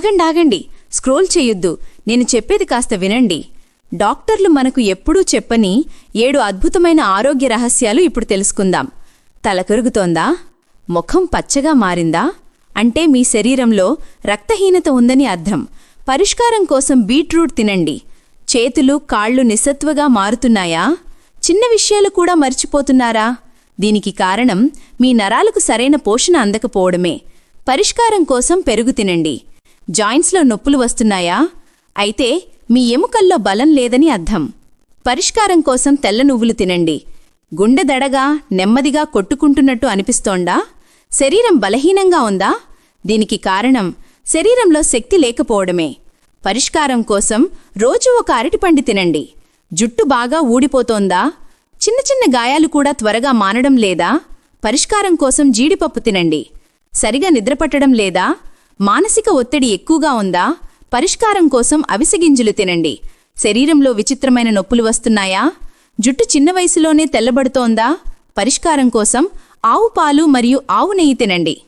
ఆగండి ఆగండి. స్క్రోల్ చేయొద్దు. నేను చెప్పేది కాస్త వినండి. డాక్టర్లు మనకు ఎప్పుడూ చెప్పని ఏడు అద్భుతమైన ఆరోగ్య రహస్యాలు ఇప్పుడు తెలుసుకుందాం. తల కరుగుతోందా ముఖం పచ్చగా మారిందా? అంటే మీ శరీరంలో రక్తహీనత ఉందని అర్థం. పరిష్కారం కోసం బీట్రూట్ తినండి. చేతులు కాళ్ళు నిస్సత్వగా మారుతున్నాయా? చిన్న విషయాలు కూడా మర్చిపోతున్నారా? దీనికి కారణం మీ నరాలకు సరైన పోషణ అందకపోవడమే. పరిష్కారం కోసం పెరుగు తినండి. జాయింట్స్లో నొప్పులు వస్తున్నాయా? అయితే మీ ఎముకల్లో బలం లేదని అర్థం. పరిష్కారం కోసం తెల్ల నువ్వులు తినండి. గుండె దడగా నెమ్మదిగా కొట్టుకుంటున్నట్టు అనిపిస్తోందా? శరీరం బలహీనంగా ఉందా? దీనికి కారణం శరీరంలో శక్తి లేకపోవడమే. పరిష్కారం కోసం రోజూ ఒక అరటిపండి తినండి. జుట్టు బాగా ఊడిపోతోందా? చిన్న చిన్న గాయాలు కూడా త్వరగా మానడం లేదా? పరిష్కారం కోసం జీడిపప్పు తినండి. సరిగా నిద్రపట్టడం లేదా? మానసిక ఒత్తిడి ఎక్కువగా ఉందా? పరిష్కారం కోసం అవిసెగింజలు తినండి. శరీరంలో విచిత్రమైన నొప్పులు వస్తున్నాయా? జుట్టు చిన్న వయసులోనే తెల్లబడుతోందా? పరిష్కారం కోసం ఆవు పాలు మరియు ఆవు నెయ్యి తినండి.